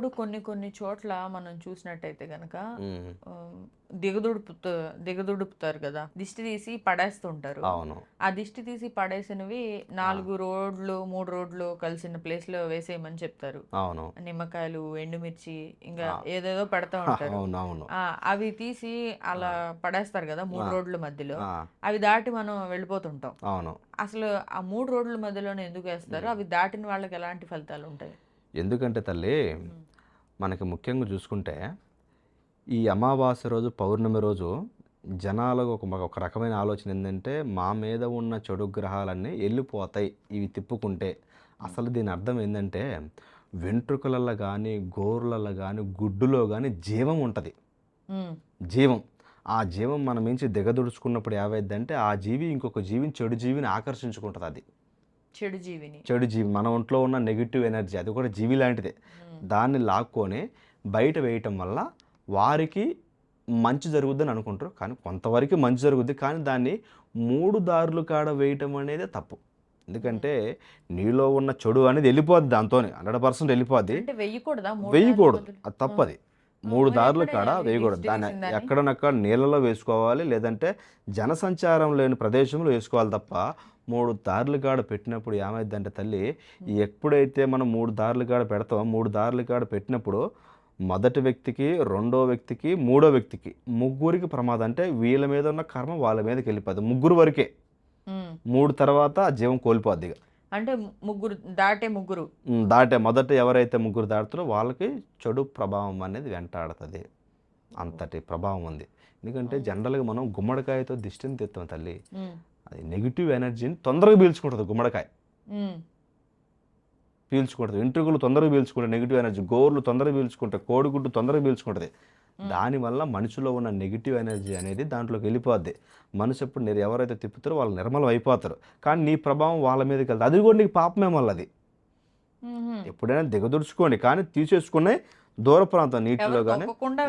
ఇప్పుడు కొన్ని కొన్ని చోట్ల మనం చూసినట్టయితే గనక దిగదుడుపుతా దిగదుడుపుతారు కదా. దిష్టి తీసి పడేస్తుంటారు. అవును. ఆ దిష్టి తీసి పడేసినవి నాలుగు రోడ్లు మూడు రోడ్లు కలిసిన ప్లేస్లో వేసేయమని చెప్తారు. అవును. నిమ్మకాయలు ఎండుమిర్చి ఇంకా ఏదేదో పెడతా ఉంటారు. అవును అవును ఆ, అవి తీసి అలా పడేస్తారు కదా మూడు రోడ్ల మధ్యలో. అవి దాటి మనం వెళ్ళిపోతుంటాం. అవును. అసలు ఆ మూడు రోడ్ల మధ్యలోనే ఎందుకు వేస్తారు? అవి దాటిన వాళ్ళకి ఎలాంటి ఫలితాలు ఉంటాయి? ఎందుకంటే తల్లి మనకి ముఖ్యంగా చూసుకుంటే ఈ అమావాస్య రోజు పౌర్ణమి రోజు జనాలకు ఒక ఒక రకమైన ఆలోచన ఏంటంటే మా మీద ఉన్న చెడు గ్రహాలన్నీ వెళ్ళిపోతాయి ఇవి తిప్పుకుంటే. అసలు దీని అర్థం ఏంటంటే వెంట్రుకలలో కానీ గోర్లలో కానీ గుడ్డులో కానీ జీవం ఉంటుంది. జీవం. ఆ జీవం మన మించి దిగదుడుచుకున్నప్పుడు ఏమైందంటే ఆ జీవి ఇంకొక జీవిని చెడు జీవిని ఆకర్షించుకుంటుంది అది. చెడు జీవిని. చెడు జీవి మన ఒంట్లో ఉన్న నెగిటివ్ ఎనర్జీ అది కూడా జీవి లాంటిదే. ఉమ్, దాన్ని లాక్కొని బయట వేయటం వల్ల వారికి మంచి జరుగుద్దని అనుకుంటారు. కానీ కొంతవరకు మంచి జరుగుద్ది కానీ దాన్ని మూడు దారులు కాడ వేయటం అనేది తప్పు. ఎందుకంటే నీలో ఉన్న చెడు అనేది వెళ్ళిపోద్ది దాంతో హండ్రెడ్ పర్సెంట్ వెళ్ళిపోద్ది. వెయ్యకూడదా వేయకూడదు? అది తప్పది. మూడు దారులు కాడ? వేయకూడదు దాన్ని? ఎక్కడనక్కడ నీళ్ళలో వేసుకోవాలి లేదంటే జనసంచారం లేని ప్రదేశంలో వేసుకోవాలి తప్ప మూడు దారులు కాడ పెట్టినప్పుడు ఏమైందంటే తల్లి ఎప్పుడైతే మనం మూడు దారులు కాడ పెడతామో మూడు దారులు కాడ పెట్టినప్పుడు మొదటి వ్యక్తికి రెండో వ్యక్తికి మూడో వ్యక్తికి ముగ్గురికి ప్రమాదం అంటే వీళ్ళ మీద ఉన్న కర్మ వాళ్ళ మీదకి వెళ్ళిపోద్ది ముగ్గురు వరకే మూడు తర్వాత జీవం కోల్పోద్ది ఇక. అంటే ముగ్గురు దాటే ముగ్గురు. దాటే మొదట ఎవరైతే ముగ్గురు దాటుతారో వాళ్ళకి చెడు ప్రభావం అనేది వెంటాడుతుంది. అంతటి ప్రభావం ఉంది. ఎందుకంటే జనరల్గా మనం గుమ్మడికాయతో దిష్టిని తెస్తాం తల్లి. అది నెగిటివ్ ఎనర్జీని తొందరగా పీల్చుకుంటుంది గుమ్మడికాయ. పీల్చుకుంటుంది. వెంట్రుకలు తొందరగా పీల్చుకుంటాయి నెగిటివ్ ఎనర్జీ. గోర్లు తొందరగా పీల్చుకుంటాయి కోడిగుడ్డు తొందరగా పీల్చుకుంటుంది. దానివల్ల మనిషిలో ఉన్న నెగిటివ్ ఎనర్జీ అనేది దాంట్లోకి వెళ్ళిపోద్ది మనిషి ఎప్పుడు మీరు ఎవరైతే తిప్పుతారో వాళ్ళు నిర్మలం అయిపోతారు కానీ నీ ప్రభావం వాళ్ళ మీదకి వెళ్తుంది అది కూడా నీకు పాపమే మళ్ళీ. ఎప్పుడైనా దిగదుడుచుకోండి కానీ తీసేసుకునే దూర ప్రాంతం నీటిలో కానీ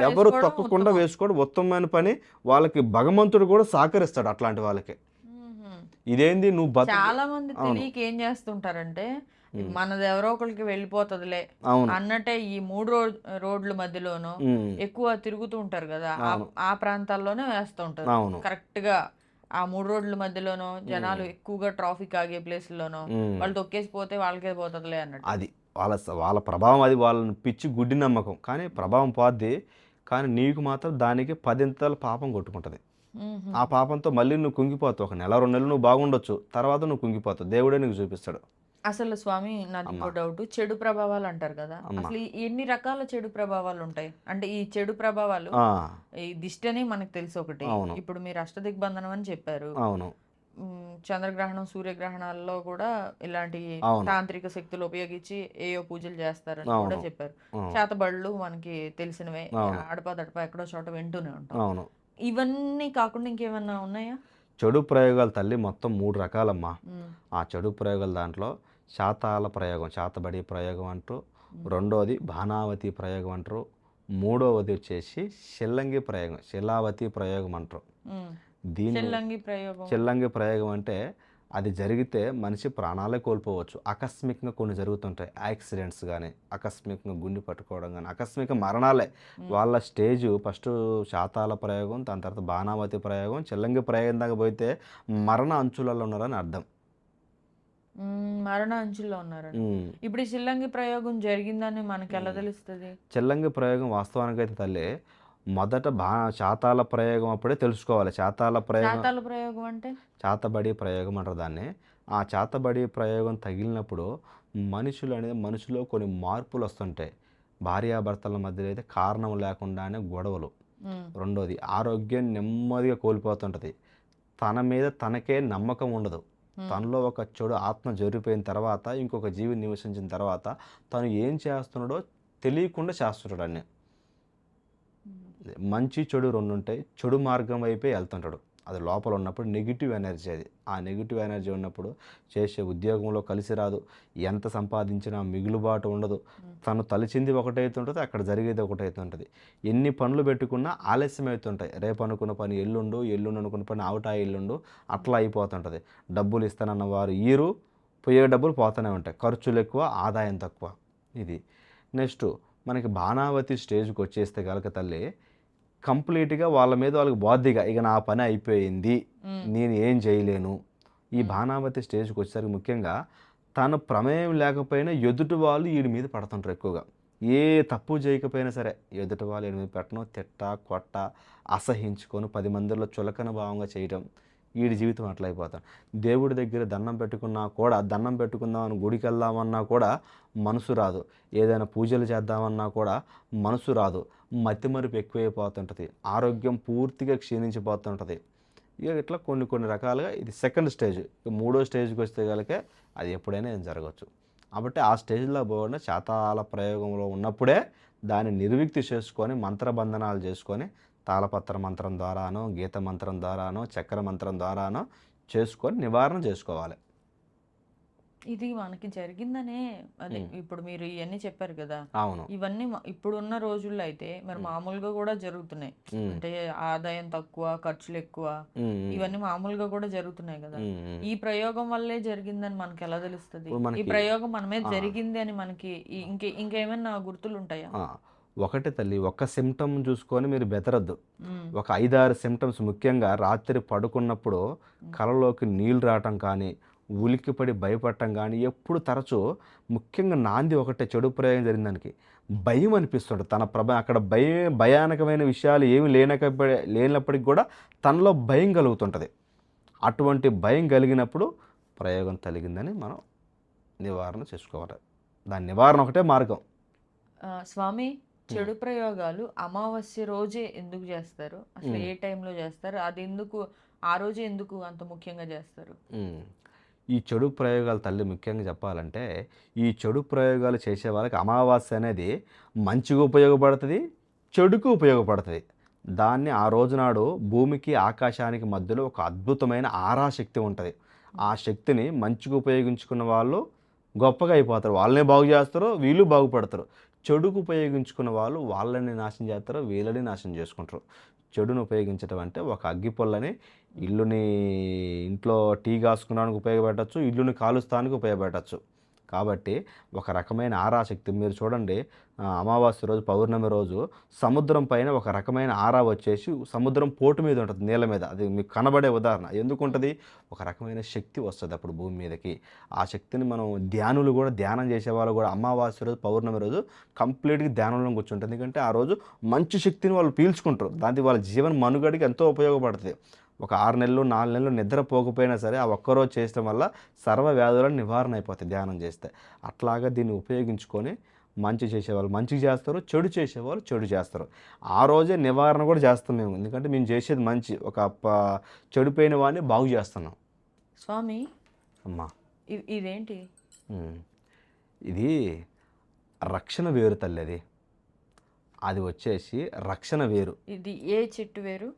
ఎవరు తొక్కకుండా ఉత్తమం. వేసుకోవడం ఉత్తమమైన పని వాళ్ళకి భగవంతుడు కూడా సహకరిస్తాడు అట్లాంటి వాళ్ళకి. ఇదేంది నువ్వు చాలా మంది. తెలియక ఏం చేస్తుంటారంటే మనది ఎవరో ఒకరికి వెళ్ళిపోతుందిలే అన్నట్టే ఈ మూడు రోడ్ రోడ్ల మధ్యలోనూ ఎక్కువ తిరుగుతూ ఉంటారు కదా ఆ- ప్రాంతాల్లోనే వేస్తూ ఉంటారు. కరెక్ట్గా ఆ మూడు రోడ్ల మధ్యలోనూ జనాలు ఎక్కువగా ట్రాఫిక్ ఆగే ప్లేస్లోనూ ఉమ్. వాళ్ళు తొక్కేసి పోతే వాళ్ళకే పోతుందిలే అన్నట్టు. అది వాళ్ళ వాళ్ళ ప్రభావం అది వాళ్ళని పిచ్చి గుడ్డి నమ్మకం. కానీ ప్రభావం పోద్ది కానీ నీకు మాత్రం దానికి పదింతల పాపం కొట్టుకుంటుంది. ఆ పాపంతో మళ్ళీ నువ్వు కుంగిపోతావు. ఒక నెల రెండు నెలలు నువ్వు బాగుండొచ్చు తర్వాత నువ్వు కుంగిపోతావు. దేవుడే నీకు చూపిస్తాడు. అసలు స్వామి నాది ఇంకో డౌట్. చెడు ప్రభావాలు అంటారు కదా. అసలు ఈ- ఎన్ని రకాల చెడు ప్రభావాలు ఉంటాయి? అంటే ఈ చెడు ప్రభావాలు ఈ దిష్టి అని మనకు తెలుసు ఒకటి. ఇప్పుడు మీరు అష్టదిగ్బంధనం అని చెప్పారు. అవును. చంద్రగ్రహణం సూర్యగ్రహణాల్లో కూడా ఇలాంటి. తాంత్రిక శక్తులు ఉపయోగించి ఏయో పూజలు చేస్తారని కూడా. చెప్పారు. చేతబడులు మనకి తెలిసినవే. అవును. అడపా దడప ఎక్కడో చోట వింటూనే ఉంటాం. ఇవన్నీ కాకుండా ఇంకేమన్నా ఉన్నాయా? చెడు ప్రయోగాలు తల్లి మొత్తం మూడు రకాలమ్మా. ఆ చెడు ప్రయోగాల దాంట్లో శాతాల ప్రయోగం శాతబడి ప్రయోగం అంటారు రెండోది భానావతి ప్రయోగం అంటారు. మూడవది వచ్చేసి శిల్లంగి ప్రయోగం శిలావతి ప్రయోగం అంటారు. దీని చెల్లంగి ప్రయోగం. చిల్లంగి ప్రయోగం అంటే అది జరిగితే మనిషి ప్రాణాలే కోల్పోవచ్చు. ఆకస్మికంగా కొన్ని జరుగుతుంటాయి. యాక్సిడెంట్స్ కానీ ఆకస్మికంగా గుండె పట్టుకోవడం కానీ ఆకస్మిక మరణాలే. వాళ్ళ స్టేజ్ ఫస్ట్ శాతాల ప్రయోగం దాని తర్వాత బాణావతి ప్రయోగం చిల్లంగి ప్రయోగం దాకా పోతే మరణ అంచులలో ఉన్నారని అర్థం. మరణ అంచుల్లో ఉన్నారండి ఉమ్. ఇప్పుడు ఈ చిల్లంగి ప్రయోగం జరిగిందని మనకి ఎలా తెలుస్తుంది? చిల్లంగి ప్రయోగం వాస్తవానికైతే తల్లి. మొదట బా శాతాల ప్రయోగం అప్పుడే తెలుసుకోవాలి. శాతాల ప్రయోగం శాతాల ప్రయోగం అంటే? చాతబడి ప్రయోగం అంటారు దాన్ని. ఆ చాతబడి ప్రయోగం తగిలినప్పుడు మనుషులు అనేది మనుషులో కొన్ని మార్పులు వస్తుంటాయి. భార్యాభర్తల మధ్యలో అయితే కారణం లేకుండానే గొడవలు. రెండోది ఆరోగ్యం నెమ్మదిగా కోల్పోతుంటుంది. తన మీద తనకే నమ్మకం ఉండదు. తనలో ఒక చెడు ఆత్మ జరిగిపోయిన తర్వాత ఇంకొక జీవి నివసించిన తర్వాత తను ఏం చేస్తున్నాడో తెలియకుండా చేస్తుంటాడు అన్నీ. మంచి చెడు రెండు ఉంటాయి చెడు మార్గం వైపే వెళ్తుంటాడు. అది లోపల ఉన్నప్పుడు నెగిటివ్ ఎనర్జీ అది. ఆ నెగిటివ్ ఎనర్జీ ఉన్నప్పుడు చేసే ఉద్యోగంలో కలిసి రాదు. ఎంత సంపాదించినా మిగులుబాటు ఉండదు. తను తలిచింది ఒకటైతుంటుంది అక్కడ జరిగేది ఒకటైతుంటుంది ఎన్ని పనులు పెట్టుకున్నా ఆలస్యం అవుతుంటాయి రేపు అనుకున్న పని ఎల్లుండు ఎల్లుండు అనుకున్న పని ఆవుటా ఎల్లుండు అట్లా అయిపోతుంటుంది. డబ్బులు ఇస్తానన్న వారు ఈరు పోయే డబ్బులు పోతూనే ఉంటాయి. ఖర్చులు ఎక్కువ ఆదాయం తక్కువ. ఇది. నెక్స్ట్ మనకి బాణావతి స్టేజ్కి వచ్చేస్తే కనుక తల్లి కంప్లీట్గా వాళ్ళ మీద వాళ్ళకి బాధ్యగా ఇక నా పని అయిపోయింది నేను ఏం చేయలేను. ఈ బాణావతి స్టేజ్కి వచ్చేసరికి ముఖ్యంగా తన ప్రమేయం లేకపోయినా ఎదుటి వాళ్ళు వీడి మీద పడుతుంటారు ఎక్కువగా. ఏ తప్పు చేయకపోయినా సరే ఎదుటి వాళ్ళు వీడి మీద పెట్టడం తిట్ట కొట్ట అసహించుకొని పది మందిలో చులకన భావంగా చేయటం వీడి జీవితం అట్లా అయిపోతాం. దేవుడి దగ్గర దండం పెట్టుకున్నా కూడా దండం పెట్టుకుందామని గుడికి వెళ్దామన్నా కూడా మనసు రాదు. ఏదైనా పూజలు చేద్దామన్నా కూడా మనసు రాదు. మతిమరుపు ఎక్కువైపోతుంటుంది. ఆరోగ్యం పూర్తిగా క్షీణించిపోతుంటుంది. ఇక ఇట్లా కొన్ని కొన్ని రకాలుగా ఇది సెకండ్ స్టేజ్ ఇక మూడో స్టేజ్కి వస్తే కనుక అది ఎప్పుడైనా ఏం జరగవచ్చు. కాబట్టి ఆ స్టేజ్లో పోకుండా శాతాల ప్రయోగంలో ఉన్నప్పుడే దాన్ని నిర్విక్తి చేసుకొని మంత్రబంధనాలు చేసుకొని తాళపత్ర మంత్రం ద్వారానో గీత మంత్రం ద్వారానో చక్ర మంత్రం ద్వారానో చేసుకొని నివారణ చేసుకోవాలి. ఇది మనకి జరిగిందనే అదే. ఇప్పుడు మీరు ఇవన్నీ చెప్పారు కదా. అవును. ఇవన్నీ ఇప్పుడున్న రోజుల్లో అయితే మరి మామూలుగా కూడా జరుగుతున్నాయి. అంటే ఆదాయం తక్కువ ఖర్చులు ఎక్కువ ఇవన్నీ మామూలుగా కూడా జరుగుతున్నాయి కదా. ఈ ప్రయోగం వల్లే జరిగిందని మనకి ఎలా తెలుస్తుంది? ఈ ప్రయోగం మన మీద ఆ. జరిగింది అని మనకి ఇంకే ఇంకేమైనా గుర్తులు ఉంటాయా ఒకటే తల్లి ఒక్క సిమ్టమ్ చూసుకొని మీరు బెదరద్దు. ఒక ఐదారు సిమ్టమ్స్ ముఖ్యంగా రాత్రి పడుకున్నప్పుడు కలలోకి నీళ్ళు రావటం కానీ ఉలిక్కిపడి భయపడటం కానీ ఎప్పుడు తరచూ ముఖ్యంగా నాంది ఒకటే చెడు ప్రయోగం జరిగిన దానికి భయం అనిపిస్తుంటుంది. తన ప్రభ అక్కడ భయ భయానకమైన విషయాలు ఏమి లేనక లేనప్పటికి కూడా తనలో భయం కలుగుతుంటుంది. అటువంటి భయం కలిగినప్పుడు ప్రయోగం తగిలిందని మనం నివారణ చేసుకోవాలి. దాని నివారణ ఒకటే మార్గం. స్వామి చెడు ప్రయోగాలు అమావాస్య రోజే ఎందుకు చేస్తారు? అసలు. ఏ టైంలో చేస్తారు? అది ఎందుకు ఆ రోజే ఎందుకు అంత ముఖ్యంగా చేస్తారు. ఈ చెడు ప్రయోగాలు తల్లి ముఖ్యంగా చెప్పాలంటే ఈ చెడు ప్రయోగాలు చేసే వాళ్ళకి అమావాస్య అనేది మంచిగా ఉపయోగపడుతుంది చెడుకు ఉపయోగపడుతుంది. దాన్ని ఆ రోజునాడు భూమికి ఆకాశానికి మధ్యలో ఒక అద్భుతమైన ఆరా శక్తి ఉంటుంది. ఆ శక్తిని మంచిగా ఉపయోగించుకున్న వాళ్ళు గొప్పగా అయిపోతారు. వాళ్ళనే బాగు చేస్తారు వీళ్ళు బాగుపడతారు. చెడుకు ఉపయోగించుకున్న వాళ్ళు వాళ్ళని నాశనం చేస్తారు వీళ్ళని నాశనం చేసుకుంటారు. చెడును ఉపయోగించడం అంటే ఒక అగ్గిపొల్లని ఇల్లుని ఇంట్లో టీ కాసుకున్నానికి ఉపయోగపెట్టచ్చు ఇల్లుని కాలుస్తానికి ఉపయోగపెట్టచ్చు కాబట్టి ఒక రకమైన ఆరాశక్తి. మీరు చూడండి అమావాస్య రోజు పౌర్ణమి రోజు సముద్రం పైన ఒక రకమైన ఆరా వచ్చేసి సముద్రం పోటు మీద ఉంటుంది నీళ్ళ మీద. అది మీకు కనబడే ఉదాహరణ. ఎందుకు ఉంటుంది? ఒక రకమైన శక్తి వస్తుంది అప్పుడు భూమి మీదకి. ఆ శక్తిని మనం ధ్యానులు కూడా ధ్యానం చేసేవాళ్ళు కూడా అమావాస్య రోజు పౌర్ణమి రోజు కంప్లీట్గా ధ్యానంలో కూర్చుంటుంది ఎందుకంటే ఆ రోజు మంచి శక్తిని వాళ్ళు పీల్చుకుంటారు. దానికి వాళ్ళ జీవన మనుగడికి ఎంతో ఉపయోగపడుతుంది. ఒక ఆరు నెలలు నాలుగు నెలలు నిద్రపోకపోయినా సరే ఆ ఒక్కరోజు చేయడం వల్ల సర్వ వ్యాధులను నివారణ అయిపోతాయి ధ్యానం చేస్తే. అట్లాగా దీన్ని ఉపయోగించుకొని మంచి చేసేవాళ్ళు మంచి చేస్తారు చెడు చేసేవాళ్ళు చెడు చేస్తారు. ఆ రోజే నివారణ కూడా చేస్తాం మేము. ఎందుకంటే మేము చేసేది మంచి. ఒక చెడిపోయిన వాడిని బాగు చేస్తున్నాం. స్వామి అమ్మా. ఇదేంటి. ఇది రక్షణ వేరు తల్లి అది అది వచ్చేసి రక్షణ వేరు. ఇది ఏ చెట్టు వేరు?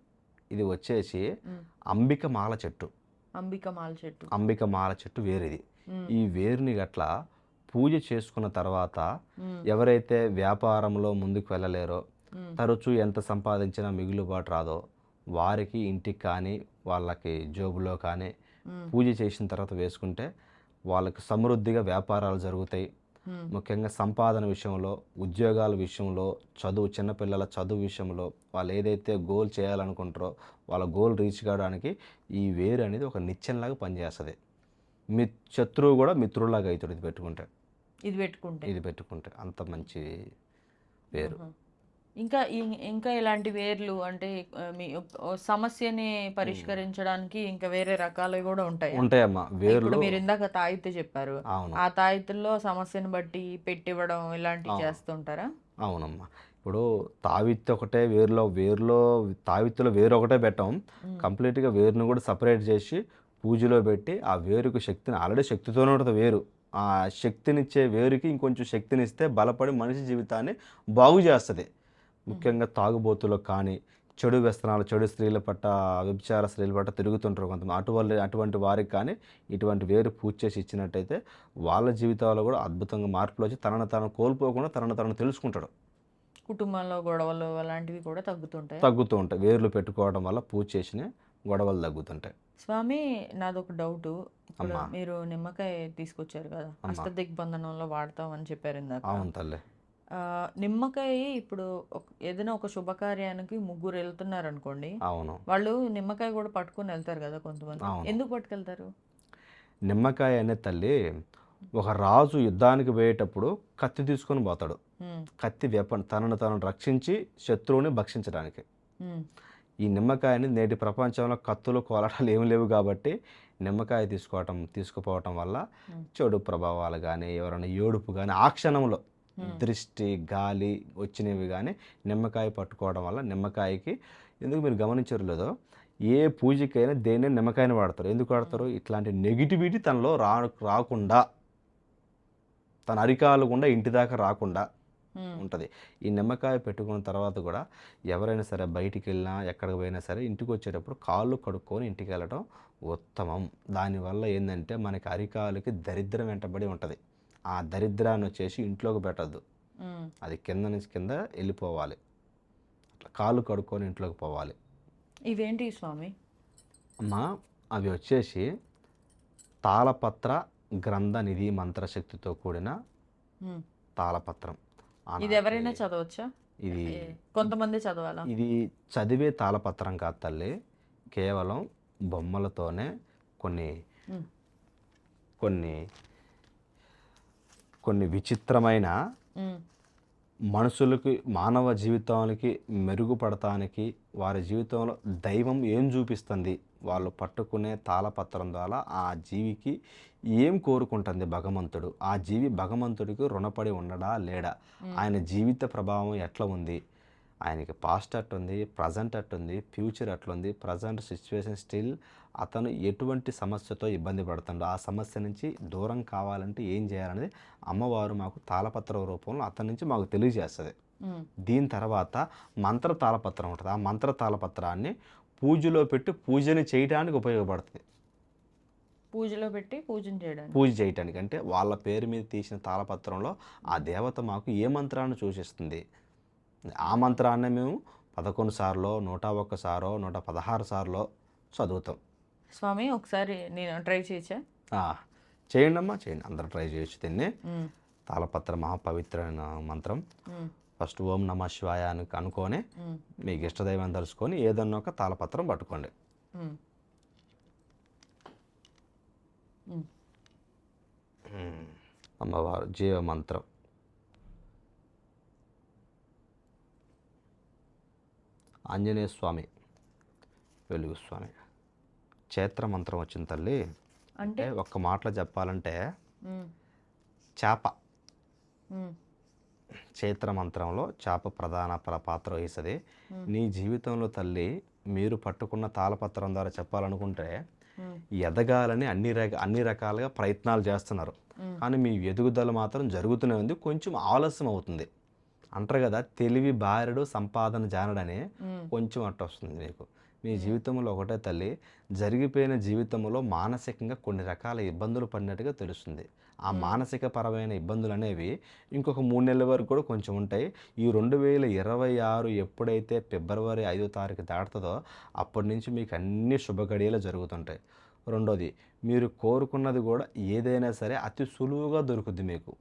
ఇది వచ్చేసి ఉమ్, అంబిక మాల చెట్టు. అంబిక మాల చెట్టు. అంబిక మాల చెట్టు వేరిది. ఈ వేరుని గట్ల పూజ చేసుకున్న తర్వాత ఎవరైతే వ్యాపారంలో ముందుకు వెళ్ళలేరో తరచూ ఎంత సంపాదించినా మిగులుబాటు రాదో వారికి ఇంటికి కానీ వాళ్ళకి జోబులో కానీ పూజ చేసిన తర్వాత వేసుకుంటే వాళ్ళకి సమృద్ధిగా వ్యాపారాలు జరుగుతాయి. ముఖ్యంగా సంపాదన విషయంలో ఉద్యోగాల విషయంలో చదువు చిన్నపిల్లల చదువు విషయంలో వాళ్ళు ఏదైతే గోల్ చేయాలనుకుంటారో వాళ్ళ గోల్ రీచ్ కావడానికి ఈ వేరు అనేది ఒక నిత్యంలాగా పనిచేస్తుంది. మీ శత్రువు కూడా మిత్రులాగా అవుతాడు ఇది పెట్టుకుంటే. ఇది పెట్టుకుంటే. ఇది పెట్టుకుంటే అంత మంచి వేరు. ఇంకా ఇంకా ఇలాంటి వేర్లు అంటే మీ సమస్యని పరిష్కరించడానికి ఇంకా వేరే రకాలు కూడా ఉంటాయి? ఉంటాయమ్మా. వేర్లు మీరు ఇందాక తాయిత్తు చెప్పారు. అవును. ఆ తాయిత్తుల్లో సమస్యను బట్టి పెట్టివ్వడం ఇలాంటివి. చేస్తుంటారా? అవునమ్మా. ఇప్పుడు తావిత్తి ఒకటే వేరులో వేరులో తావిత్తులో వేరు ఒకటే పెట్టాం. కంప్లీట్గా వేరును కూడా సపరేట్ చేసి పూజలో పెట్టి ఆ వేరుకు శక్తిని ఆల్రెడీ శక్తితోనే ఉంటుంది వేరు. ఆ శక్తినిచ్చే వేరుకి ఇంకొంచెం శక్తినిస్తే బలపడి మనిషి జీవితాన్ని బాగు చేస్తుంది. ముఖ్యంగా తాగుబోతులకు కానీ చెడు వ్యసనాలు చెడు స్త్రీల పట్ల వ్యభిచార స్త్రీల పట్ల తిరుగుతుంటారు కొంతమంది. అటువంటి అటువంటి వారికి కానీ ఇటువంటి వేరు పూజ చేసి ఇచ్చినట్టయితే వాళ్ళ జీవితాల్లో కూడా అద్భుతంగా మార్పులు వచ్చి తనను తాను కోల్పోకుండా తనను తను తెలుసుకుంటాడు. కుటుంబంలో గొడవలు అలాంటివి కూడా తగ్గుతుంటాయి? తగ్గుతూ ఉంటాయి. వేర్లు పెట్టుకోవడం వల్ల పూజ చేసిన గొడవలు తగ్గుతుంటాయి. స్వామి నాదొక డౌట్. మీరు నిమ్మకాయ తీసుకొచ్చారు కదా. అమ్మా. అష్టదిగ్బంధనంలో వాడతాం అని చెప్పారు ఇందాక. అవును తల్లి. నిమ్మకాయ ఇప్పుడు ఏదైనా ఒక శుభకార్యానికి ముగ్గురు వెళ్తున్నారు అనుకోండి అవును వాళ్ళు నిమ్మకాయ కూడా పట్టుకొని వెళ్తారు కదా కొంతమంది. ఎందుకు పట్టుకెళ్తారు నిమ్మకాయ అనే తల్లి ఒక రాజు యుద్ధానికి పోయేటప్పుడు కత్తి తీసుకొని పోతాడు కత్తి వెపన్ తనను తను రక్షించి శత్రువుని భక్షించడానికి ఈ నిమ్మకాయని నేటి ప్రపంచంలో కత్తులు కోలటాలు ఏమి లేవు కాబట్టి నిమ్మకాయ తీసుకోవటం తీసుకుపోవటం వల్ల. చెడు ప్రభావాలు కానీ ఎవరైనా ఏడుపు కానీ ఆ క్షణంలో. దృష్టి గాలి వచ్చినవి కానీ నిమ్మకాయ పట్టుకోవడం వల్ల నిమ్మకాయకి ఎందుకు మీరు గమనించారు లేదో ఏ పూజకైనా దేన్ని నిమ్మకాయని వాడతారు. ఎందుకు వాడతారు? ఇట్లాంటి నెగిటివిటీ తనలో రా రాకుండా తన అరికాలు గుండా ఇంటి దాకా రాకుండా ఉంటుంది. ఈ నిమ్మకాయ పెట్టుకున్న తర్వాత కూడా ఎవరైనా సరే బయటికి వెళ్ళినా ఎక్కడికి పోయినా సరే ఇంటికి వచ్చేటప్పుడు కాళ్ళు కడుక్కొని ఇంటికి వెళ్ళడం ఉత్తమం. దానివల్ల ఏంటంటే మనకి అరికాలుకి దరిద్రం వెంటబడి ఉంటుంది. ఆ దరిద్రాన్ని వచ్చేసి ఇంట్లోకి పెట్టద్దు. అది కింద నుంచి కింద వెళ్ళిపోవాలి. అట్లా కాళ్ళు కడుక్కొని ఇంట్లోకి పోవాలి. ఇవేంటి స్వామి? అమ్మ అవి వచ్చేసి తాళపత్ర గ్రంథ నిధి మంత్రశక్తితో కూడిన తాళపత్రం. ఇది ఎవరైనా చదవచ్చా? ఇది కొంతమంది చదవాలా? ఇది చదివే తాళపత్రం కాదు తల్లి. కేవలం బొమ్మలతోనే కొన్ని కొన్ని కొన్ని విచిత్రమైన మనుషులకి మానవ జీవితానికి మెరుగుపడటానికి వారి జీవితంలో దైవం ఏం చూపిస్తుంది వాళ్ళు పట్టుకునే తాళపత్రం ద్వారా ఆ జీవికి ఏం కోరుకుంటుంది భగవంతుడు? ఆ జీవి భగవంతుడికి రుణపడి ఉండడా లేడా? ఆయన జీవిత ప్రభావం ఎట్లా ఉంది? ఆయనకి పాస్ట్ అట్టుంది ప్రజెంట్ అట్టుంది ఫ్యూచర్ అట్లుంది ప్రజెంట్ సిచ్యువేషన్ స్టిల్ అతను ఎటువంటి సమస్యతో ఇబ్బంది పడుతుండో ఆ సమస్య నుంచి దూరం కావాలంటే ఏం చేయాలనేది అమ్మవారు మాకు తాళపత్ర రూపంలో అతని నుంచి మాకు తెలియజేస్తుంది. దీని తర్వాత మంత్ర తాళపత్రం ఉంటుంది. ఆ మంత్ర తాళపత్రాన్ని పూజలో పెట్టి పూజని చేయడానికి ఉపయోగపడుతుంది. పూజలో పెట్టి పూజన చేయడానికి. పూజ చేయటానికి. అంటే వాళ్ళ పేరు మీద తీసిన తాళపత్రంలో ఆ దేవత మాకు ఏ మంత్రాన్ని సూచిస్తుంది? ఆ మంత్రాన్ని మేము పదకొండు సార్లు నూట ఒక్క సారో నూట పదహారు సార్లో చదువుతాం. స్వామి ఒకసారి నేను ట్రై చేయొచ్చా చేయండి అమ్మా చేయండి. అందరూ ట్రై చేయొచ్చు దీన్ని ఉమ్, తాళపత్ర మహాపవిత్రమైన మంత్రం. ఫస్ట్ ఓం నమ శివాయ అని అనుకొని మీకు ఇష్టదైవం తలుసుకొని ఏదన్నా ఒక తాళపత్రం పట్టుకోండి. అమ్మవారు జీవ మంత్రం. ఆంజనేయ స్వామి వెలుగు స్వామి. క్షేత్ర మంత్రం వచ్చిన తల్లి. అంటే? ఒక్క మాటలో చెప్పాలంటే చేప. క్షేత్ర మంత్రంలో చేప ప్రధాన ప్ర- పాత్ర వహిస్తుంది. నీ జీవితంలో తల్లి మీరు పట్టుకున్న తాళపత్రం ద్వారా చెప్పాలనుకుంటే ఎదగాలని అన్ని రక అన్ని రకాలుగా ప్రయత్నాలు చేస్తున్నారు. కానీ మీ ఎదుగుదల మాత్రం జరుగుతూనే ఉంది. కొంచెం ఆలస్యం అవుతుంది. అంటారు కదా తెలివి బారెడు సంపాదన జానడని కొంచెం అట్ట వస్తుంది మీకు మీ జీవితంలో ఒకటే తల్లి జరిగిపోయిన జీవితంలో మానసికంగా కొన్ని రకాల ఇబ్బందులు పడినట్టుగా తెలుస్తుంది. ఆ మానసిక పరమైన ఇబ్బందులు అనేవి ఇంకొక మూడు నెలల వరకు కూడా కొంచెం ఉంటాయి. ఈ రెండు వేల ఇరవై ఆరు ఎప్పుడైతే ఫిబ్రవరి ఐదో తారీఖు దాటుతుందో అప్పటి నుంచి మీకు అన్ని శుభగడియలు జరుగుతుంటాయి. రెండోది మీరు కోరుకున్నది కూడా ఏదైనా సరే అతి సులువుగా దొరుకుద్ది మీకు.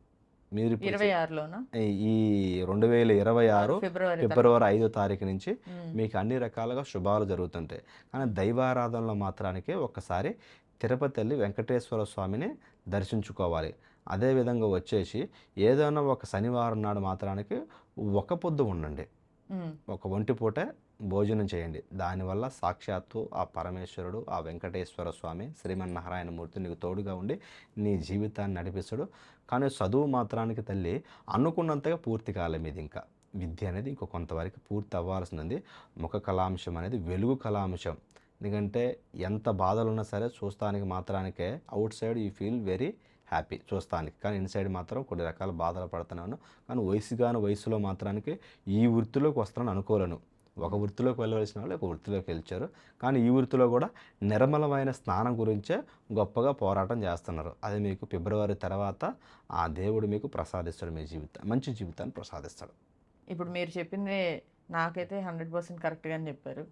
మీరు ఇరవై ఆరులోనా ఈ- రెండు వేల ఇరవై ఆరు ఫిబ్రవరి ఫిబ్రవరి ఐదో తారీఖు నుంచి మీకు అన్ని రకాలుగా శుభాలు జరుగుతుంటాయి. కానీ దైవారాధనలో మాత్రానికి ఒక్కసారి తిరుపతి వెళ్ళి వెంకటేశ్వర స్వామిని దర్శించుకోవాలి. అదేవిధంగా వచ్చేసి ఏదైనా ఒక శనివారం నాడు మాత్రానికి ఒక పొద్దు ఉండండి. ఒక ఒంటి పూట భోజనం చేయండి. దానివల్ల సాక్షాత్తు ఆ పరమేశ్వరుడు ఆ వెంకటేశ్వర స్వామి శ్రీమన్నారాయణమూర్తి నీకు తోడుగా ఉండి నీ జీవితాన్ని నడిపిస్తాడు. కానీ చదువు మాత్రానికి తల్లి అనుకున్నంతగా పూర్తి కాలం ఇది ఇంకా. విద్య అనేది ఇంకో కొంతవరకు పూర్తి అవ్వాల్సింది ముఖ కళాంశం అనేది వెలుగు కళాంశం. ఎందుకంటే ఎంత బాధలు ఉన్నా సరే చూస్తానికి మాత్రానికే outside you feel very happy చూస్తానికి. కానీ ఇన్సైడ్ మాత్రం కొన్ని రకాల బాధలు పడుతున్నాను కానీ వయసుగాను వయసులో మాత్రానికి ఈ వృత్తిలోకి వస్తానని అనుకోలేను. ఒక వృత్తిలోకి వెళ్ళవలసిన వాళ్ళు ఒక వృత్తిలోకి వెళ్చారు కానీ ఈ వృత్తిలో కూడా నిర్మలమైన స్నానం గురించే గొప్పగా పోరాటం చేస్తున్నారు. అది మీకు ఫిబ్రవరి తర్వాత ఆ దేవుడు మీకు ప్రసాదిస్తాడు మీ జీవితం మంచి జీవితాన్ని ప్రసాదిస్తాడు. ఇప్పుడు మీరు చెప్పింది నాకైతే హండ్రెడ్ పర్సెంట్ కరెక్ట్గానే చెప్పారు.